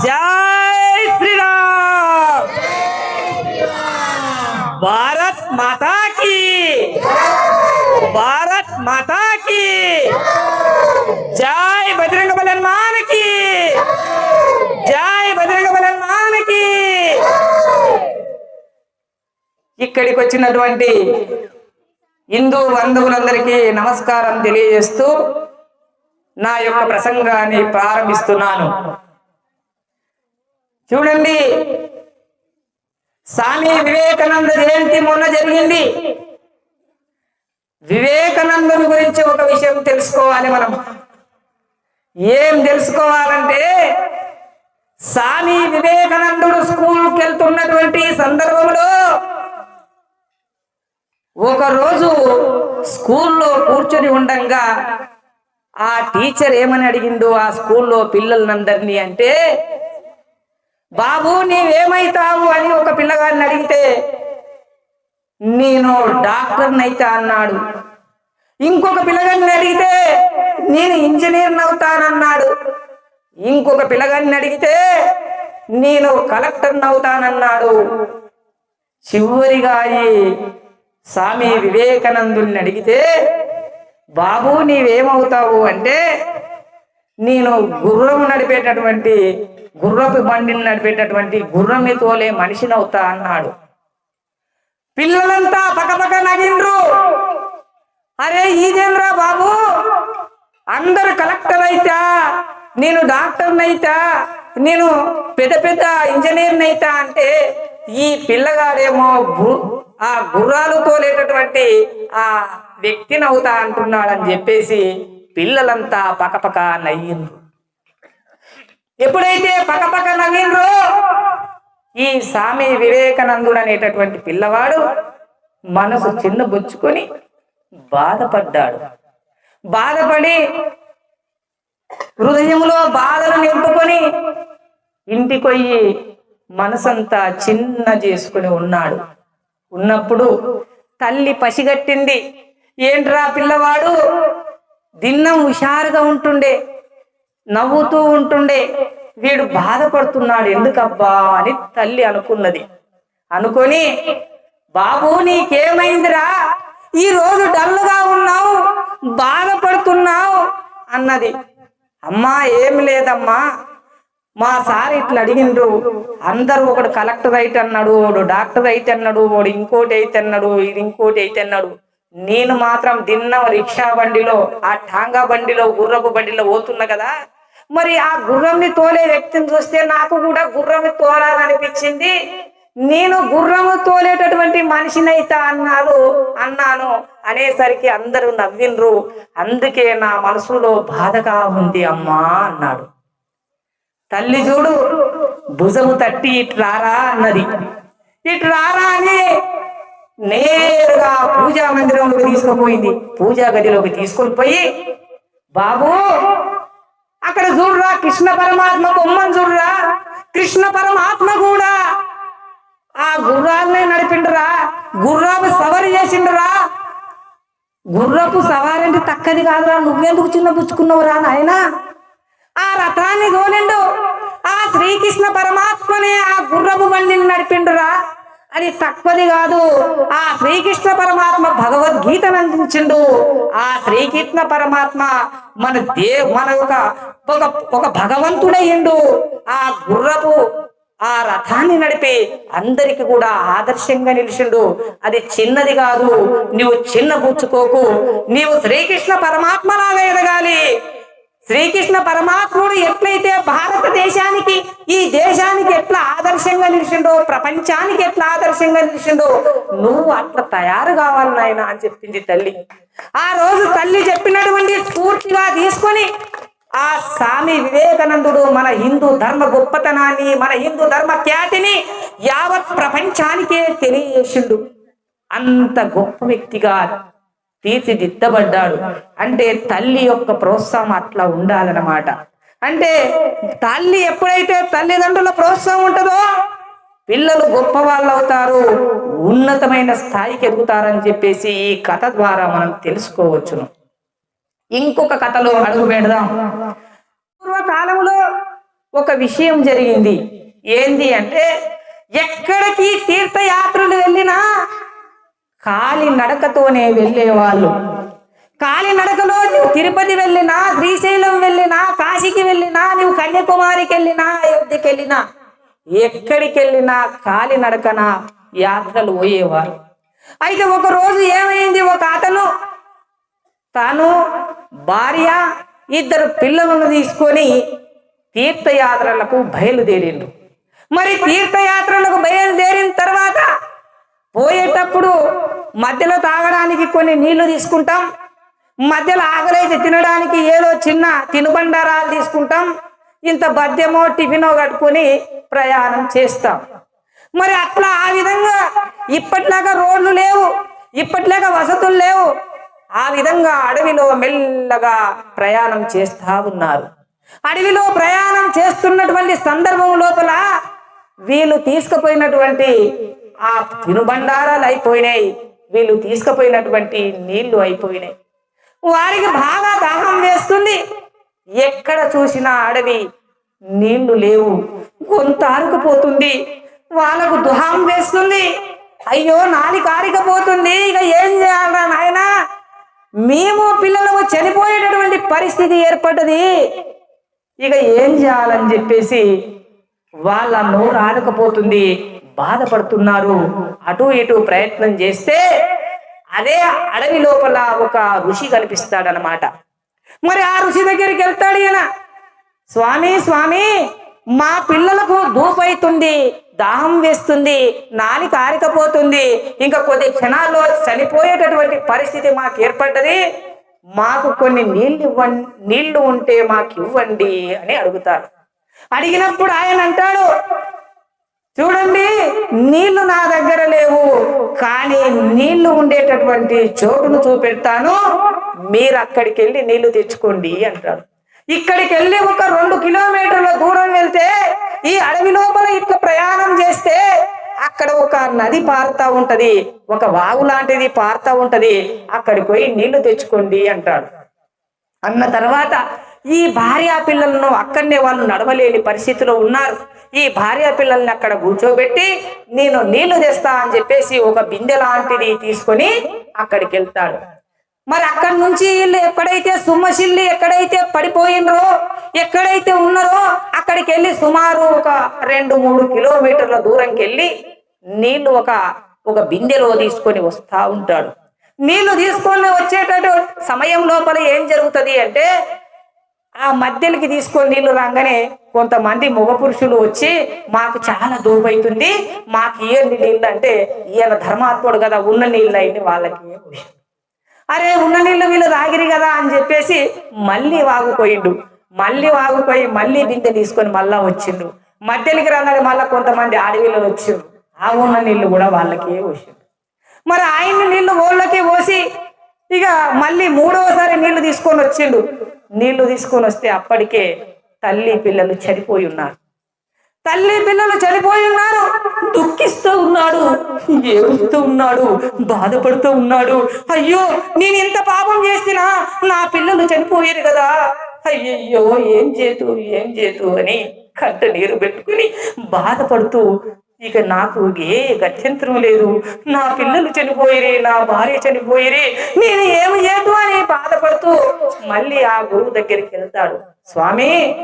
జై శ్రీరామ్! భారత్ మాతాకి! భారత్ మాతాకి! జై బజరంగ బలన్ మానకి! జై బజరంగ బలన్ మానకి! ఇక్కడికి వచ్చినటువంటి హిందూ బంధువులందరికీ నమస్కారం తెలియజేస్తూ నా యొక్క ప్రసంగాన్ని ప్రారంభిస్తున్నాను. చూడండి స్వామి వివేకానంద జయంతి మొన్న జరిగింది. వివేకానందుని గురించి ఒక విషయం తెలుసుకోవాలి మనం. ఏం తెలుసుకోవాలంటే స్వామి వివేకానందుడు స్కూల్కి వెళ్తున్నటువంటి సందర్భంలో ఒకరోజు స్కూల్లో కూర్చొని ఉండగా ఆ టీచర్ ఏమని అడిగిండు ఆ స్కూల్లో పిల్లలందరినీ అంటే బాబు నీవేమైతావు? అని ఒక పిల్లగాడిని అడిగితే నేను డాక్టర్ని అయితే అన్నాడు. ఇంకొక పిల్లగాడిని అడిగితే నేను ఇంజనీర్ని అవుతానన్నాడు. ఇంకొక పిల్లగాడిని అడిగితే నేను కలెక్టర్ని అవుతానన్నాడు చివరిగా ఈ స్వామి వివేకానందుని అడిగితే బాబు నీవేమవుతావు అంటే నేను గుర్రం నడిపేటటువంటి గుర్రపు బండిని నడిపేటటువంటి గుర్రంని తోలే మనిషిని అవుతా అన్నాడు. పిల్లలంతా పక్కపక్క నగిండ్రు అరే ఈజేంద్రా బాబు? అందరు కలెక్టర్ అయితా నేను డాక్టర్ని అయితా నేను పెద్ద పెద్ద ఇంజనీర్ని అయితా అంటే ఈ పిల్లగాడేమో గు- ఆ గుర్రాలు తోలేటటువంటి ఆ వ్యక్తిని అవుతా అంటున్నాడని చెప్పేసి పిల్లలంతా పకపక నయ్యిండ్రు. ఎప్పుడైతే పకపక నవ్విండ్రో ఈ స్వామి వివేకానందుడు అనేటటువంటి పిల్లవాడు మనసు చిన్న బుచ్చుకొని బాధపడ్డాడు. బాధపడి హృదయంలో బాధలు నింపుకొని ఇంటికి పోయి మనసంతా చిన్న చేసుకుని ఉన్నాడు. ఉన్నప్పుడు తల్లి పసిగట్టింది. ఏంట్రా పిల్లవాడు? దిన్నం హుషారుగా ఉంటుండే నవ్వుతూ ఉంటుండే. వీడు బాధపడుతున్నాడు. ఎందుకబ్బా అని తల్లి అనుకున్నది. అనుకొని బాబు నీకేమైందిరా? ఈ రోజు డల్లుగా ఉన్నావు బాధపడుతున్నావు అన్నది. అమ్మా ఏమి లేదమ్మా. మా సార్ ఇట్లా అడిగిండ్రు. అందరూ ఒకడు కలెక్టర్ అయితే అన్నాడు ఒకడు డాక్టర్ అయితే అన్నాడు వాడు ఇంకోటి అయితే అన్నాడు ఇది ఇంకోటి అయితే అన్నాడు. నేను మాత్రం దిన్న రిక్షా బండిలో ఆ టాంగా బండిలో గుర్రపు బండిలో పోతున్నా కదా. మరి ఆ గుర్రంని తోలే వ్యక్తిని చూస్తే నాకు కూడా గుర్రం తోలాలనిపించింది. నేను గుర్రము తోలేటటువంటి మనిషినైతా అన్నారు అన్నాను. అనేసరికి అందరూ నవ్విండ్రు. అందుకే నా మనసులో బాధగా ఉంది అమ్మా అన్నాడు. తల్లి చూడు భుజము తట్టి ఇటు రారా అన్నది. ఇటు రారా అని నేరుగా పూజా మందిరంలోకి తీసుకుపోయింది. పూజా గదిలోకి తీసుకొని పోయి బాబు అక్కడ చూడరా కృష్ణ పరమాత్మ బొమ్మను చూడరా కృష్ణ పరమాత్మ కూడా ఆ గుర్రాలనే నడిపిండరా గుర్రాపు సవరి చేసిండరా. గుర్రపు సవారంటే తక్కది కాదురా నువ్వెందుకు చిన్న పుచ్చుకున్నావురా నాయన? ఆ రథాన్ని తోలిండు ఆ శ్రీకృష్ణ పరమాత్మనే ఆ గుర్రపు బండిని నడిపిండురా. అది తక్కువది కాదు. ఆ శ్రీకృష్ణ పరమాత్మ భగవద్గీతను అందించిండు ఆ శ్రీకృష్ణ పరమాత్మ మన దే మన ఒక ఒక ఒక భగవంతుడయ్యిండు. ఆ గుర్రపు ఆ రథాన్ని నడిపి అందరికి కూడా ఆదర్శంగా నిలిచిండు. అది చిన్నది కాదు. నువ్వు చిన్న పుచ్చుకోకు నీవు శ్రీకృష్ణ పరమాత్మలాగా ఎదగాలి. శ్రీకృష్ణ పరమాత్ముడు ఎట్లయితే భారతదేశానికి ఈ దేశానికి ఎట్లా ఆదర్శంగా నిలిచిండో ప్రపంచానికి ఎట్లా ఆదర్శంగా నిలిచిండో నువ్వు అట్లా తయారు కావాలి నాయన అని చెప్పింది తల్లి. ఆ రోజు తల్లి చెప్పినటువంటి స్ఫూర్తిగా తీసుకొని ఆ స్వామి వివేకానందుడు మన హిందూ ధర్మ గొప్పతనాన్ని మన హిందూ ధర్మ ఖ్యాతిని యావత్ ప్రపంచానికే తెలియజేసిండు. అంత గొప్ప వ్యక్తిగా తీర్చిదిద్దబడ్డాడు అంటే తల్లి యొక్క ప్రోత్సాహం అట్లా ఉండాలన్నమాట. అంటే తల్లి ఎప్పుడైతే తల్లిదండ్రుల ప్రోత్సాహం ఉంటుందో పిల్లలు గొప్ప వాళ్ళు అవుతారు ఉన్నతమైన స్థాయికి ఎదుగుతారని చెప్పేసి ఈ కథ ద్వారా మనం తెలుసుకోవచ్చును. ఇంకొక కథలో అడుగు పెడదాం. పూర్వకాలంలో ఒక విషయం జరిగింది. ఏంది అంటే ఎక్కడికి తీర్థయాత్రలు వెళ్ళినా కాలి నడకతోనే వెళ్ళేవాళ్ళు. కాలి నడకలో నువ్వు తిరుపతి వెళ్ళినా శ్రీశైలం వెళ్ళినా కాశీకి వెళ్ళినా నువ్వు కన్యాకుమారికి వెళ్ళినా అయోధ్యకి వెళ్ళినా ఎక్కడికి వెళ్ళినా కాలి నడకన యాత్రలు పోయేవారు. అయితే ఒక రోజు ఏమైంది ఒక అతను? తాను భార్య ఇద్దరు పిల్లలను తీసుకొని తీర్థయాత్రలకు బయలుదేరిండు. మరి తీర్థయాత్రలకు బయలుదేరిన తర్వాత పోయేటప్పుడు మధ్యలో తాగడానికి కొన్ని నీళ్ళు తీసుకుంటాం. మధ్యలో ఆకలైతే తినడానికి ఏదో చిన్న తినుబండారాలు తీసుకుంటాం. ఇంత బద్యమో టిఫినో కట్టుకొని ప్రయాణం చేస్తాం. మరి అట్లా ఆ విధంగా ఇప్పట్లాగా రోడ్లు లేవు ఇప్పట్లాగా వసతులు లేవు. ఆ విధంగా అడవిలో మెల్లగా ప్రయాణం చేస్తా ఉన్నారు. అడవిలో ప్రయాణం చేస్తున్నటువంటి సందర్భం లోపల వీళ్ళు తీసుకుపోయినటువంటి ఆ తినుబండారాలు అయిపోయినాయి. వీళ్ళు తీసుకుపోయినటువంటి నీళ్ళు అయిపోయినాయి. వారికి బాగా దాహం వేస్తుంది. ఎక్కడ చూసినా అడవి నీళ్ళు లేవు. గొంత ఆరుకుపోతుంది. వాళ్ళకు దుహాం వేస్తుంది. అయ్యో నాలి కారికపోతుంది ఇక ఏం చేయాలరా నాయన? మేము పిల్లలకు చనిపోయేటటువంటి పరిస్థితి ఏర్పడ్డది. ఇక ఏం చేయాలని చెప్పేసి వాళ్ళ నోరు ఆడకపోతుంది బాధపడుతున్నారు. అటు ఇటు ప్రయత్నం చేస్తే అదే అడవి లోపల ఒక ఋషి కనిపిస్తాడనమాట మరి ఆ ఋషి దగ్గరికి వెళ్తాడు ఈయన. స్వామి స్వామి మా పిల్లలకు దూపైతుంది దాహం వేస్తుంది నాలి కారికపోతుంది. ఇంకా కొద్ది క్షణాల్లో చనిపోయేటటువంటి పరిస్థితి మాకు ఏర్పడ్డది. మాకు కొన్ని నీళ్ళు ఇవ్వండి నీళ్ళు ఉంటే మాకు ఇవ్వండి అని అడుగుతారు అడిగినప్పుడు ఆయన అంటాడు చూడండి నీళ్ళు నా దగ్గర లేవు కానీ నీళ్ళు ఉండేటటువంటి చోటును చూపెడతాను. మీరు అక్కడికి వెళ్ళి నీళ్ళు తెచ్చుకోండి అంటారు. ఇక్కడికి వెళ్ళి ఒక రెండు కిలోమీటర్ల దూరం వెళ్తే ఈ అడవి లోపల ఇట్లా ప్రయాణం చేస్తే అక్కడ ఒక నది పారుతా ఉంటది ఒక వాగు లాంటిది పారుతా ఉంటది అక్కడికి పోయి నీళ్ళు తెచ్చుకోండి అంటాడు. అన్న తర్వాత ఈ భార్య పిల్లలను అక్కడనే వాళ్ళు నడవలేని పరిస్థితిలో ఉన్నారు. ఈ భార్య పిల్లల్ని అక్కడ కూర్చోబెట్టి నేను నీళ్ళు తెస్తా అని చెప్పేసి ఒక బిందె లాంటిది తీసుకొని అక్కడికి వెళ్తాడు. మరి అక్కడి నుంచి వీళ్ళు ఎక్కడైతే సుమ్మశిల్లి ఎక్కడైతే పడిపోయినరో ఎక్కడైతే ఉన్నారో అక్కడికి వెళ్ళి సుమారు ఒక రెండు మూడు కిలోమీటర్ల దూరంకి వెళ్ళి నీళ్ళు ఒక ఒక బిందెలో తీసుకొని వస్తా ఉంటాడు. నీళ్ళు తీసుకొని వచ్చేటట్టు సమయం లోపల ఏం జరుగుతుంది అంటే ఆ మధ్యలోకి తీసుకొని నీళ్ళు రాగానే కొంతమంది మగ పురుషులు వచ్చి మాకు చాలా దూపైతుంది మాకు ఇయ్యండి నీళ్ళు అంటే ఈయన ధర్మాత్ముడు కదా ఉన్న నీళ్ళు అయింది వాళ్ళకి అరే ఉన్న నీళ్ళు వీళ్ళు రాగిరి కదా అని చెప్పేసి మళ్ళీ వాగుపోయిండు. మళ్ళీ వాగుపోయి మళ్ళీ బిందె తీసుకొని మళ్ళా వచ్చిండు. మధ్యలోకి రాగానే మళ్ళా కొంతమంది ఆడవిళ్ళు వచ్చిండు ఆ ఉన్న నీళ్ళు కూడా వాళ్ళకి పోసిండు మరి ఆయన నీళ్ళు ఓళ్ళకే పోసి ఇక మళ్ళీ మూడవసారి నీళ్ళు తీసుకొని వచ్చిండు. నీళ్ళు తీసుకొని వస్తే అప్పటికే తల్లి పిల్లలు చనిపోయి ఉన్నారు. తల్లి పిల్లలు చనిపోయి ఉన్నారు. దుఃఖిస్తూ ఉన్నాడు. ఏడుస్తూ ఉన్నాడు. బాధపడుతూ ఉన్నాడు. అయ్యో నేను ఎంత పాపం చేసినా నా పిల్లలు చనిపోయారు కదా. అయ్యయ్యో ఏం చేతు ఏం చేతు అని కంట నీరు పెట్టుకుని బాధపడుతూ ఇక నాకు ఏ గత్యంతరం లేదు. నా పిల్లలు చనిపోయిరే నా భార్య చనిపోయిరే. నేను ఏమి చేయదు అని బాధపడుతూ మళ్ళీ ఆ గురువు దగ్గరికి వెళ్తాడు. స్వామి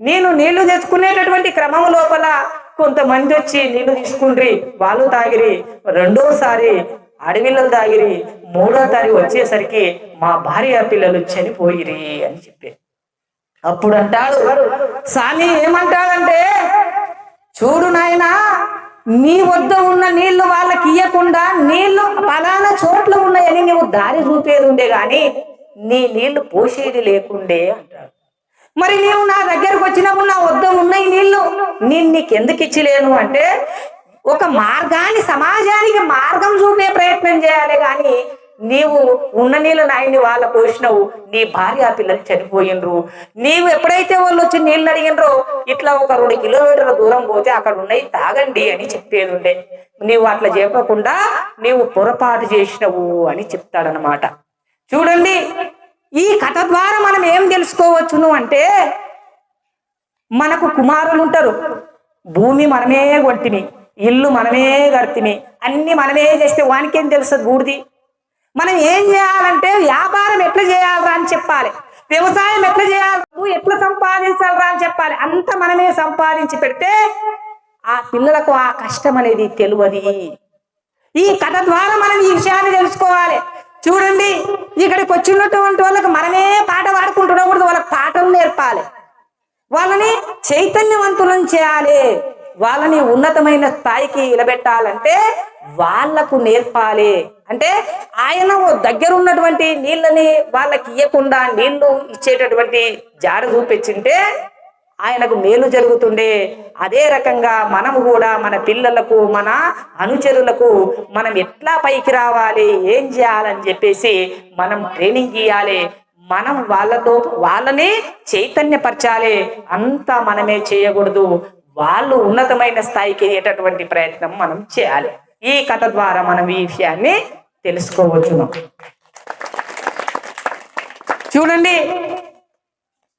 నేను నీళ్ళు తెచ్చుకునేటటువంటి క్రమం లోపల కొంతమంది వచ్చి నీళ్ళు తీసుకుండ్రి. వాళ్ళు తాగిరి. రెండోసారి అడవిల్లలు తాగిరి. మూడో వచ్చేసరికి మా భార్య పిల్లలు చనిపోయిరి అని చెప్పి. అప్పుడు అంటాడు స్వామి ఏమంటాడంటే చూడు నాయనా నీ వద్ద ఉన్న నీళ్ళు వాళ్ళకి ఇయ్యకుండా నీళ్ళు పలానా చోట్ల ఉన్నాయని నువ్వు దారి చూపేది ఉండే గాని నీ నీళ్ళు పోసేది లేకుండే అంటాడు. మరి నీవు నా దగ్గరకు వచ్చినప్పుడు నా వద్ద ఉన్నాయి నీళ్ళు నేను నీకు ఎందుకు ఇచ్చలేను అంటే ఒక మార్గాన్ని సమాజానికి మార్గం చూపే ప్రయత్నం చేయాలి కానీ నీవు ఉన్న నీళ్ళు నాయన్ని వాళ్ళ పోసినవు నీ భార్య పిల్లలు చనిపోయినరు. నీవు ఎప్పుడైతే వాళ్ళు వచ్చి నీళ్ళు అడిగినరో ఇట్లా ఒక రెండు కిలోమీటర్ల దూరం పోతే అక్కడ ఉన్నాయి తాగండి అని చెప్పేది ఉండే నీవు అట్లా చెప్పకుండా నీవు పొరపాటు చేసినవు అని చెప్తాడనమాట చూడండి ఈ కథ ద్వారా మనం ఏం తెలుసుకోవచ్చును అంటే మనకు కుమారులు ఉంటారు. భూమి మనమే కొట్టిమి ఇల్లు మనమే కడితిమి అన్ని మనమే చేస్తే వానికేం తెలుస్తుంది బూడిది? మనం ఏం చేయాలంటే వ్యాపారం ఎట్లా చేయాలరా అని చెప్పాలి. వ్యవసాయం ఎట్లా చేయాలి నువ్వు ఎట్లా సంపాదించాలరా అని చెప్పాలి. అంత మనమే సంపాదించి పెడితే ఆ పిల్లలకు ఆ కష్టం అనేది తెలియదు. ఈ కథ ద్వారా మనం ఈ విషయాన్ని తెలుసుకోవాలి. చూడండి ఇక్కడికి వచ్చినటువంటి వాళ్ళకి మనమే పాట పాడుకుంటున్నప్పుడు వాళ్ళకి పాటలు నేర్పాలి. వాళ్ళని చైతన్యవంతులను చేయాలి. వాళ్ళని ఉన్నతమైన స్థాయికి నిలబెట్టాలంటే వాళ్ళకు నేర్పాలి. అంటే ఆయన దగ్గర ఉన్నటువంటి నీళ్ళని వాళ్ళకి ఇవ్వకుండా నీళ్ళు ఇచ్చేటటువంటి జాడ చూపించింటే ఆయనకు మేలు జరుగుతుండే. అదే రకంగా మనము కూడా మన పిల్లలకు మన అనుచరులకు మనం ఎట్లా పైకి రావాలి ఏం చేయాలని చెప్పేసి మనం ట్రైనింగ్ ఇవ్వాలి మనం వాళ్ళతో వాళ్ళని చైతన్యపరచాలి. అంతా మనమే చేయకూడదు. వాళ్ళు ఉన్నతమైన స్థాయికి అయ్యేటటువంటి ప్రయత్నం మనం చేయాలి. ఈ కథ ద్వారా మనం ఈ విషయాన్ని తెలుసుకోవచ్చును. చూడండి.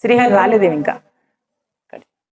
శ్రీహరి రాలేదు ఇంకా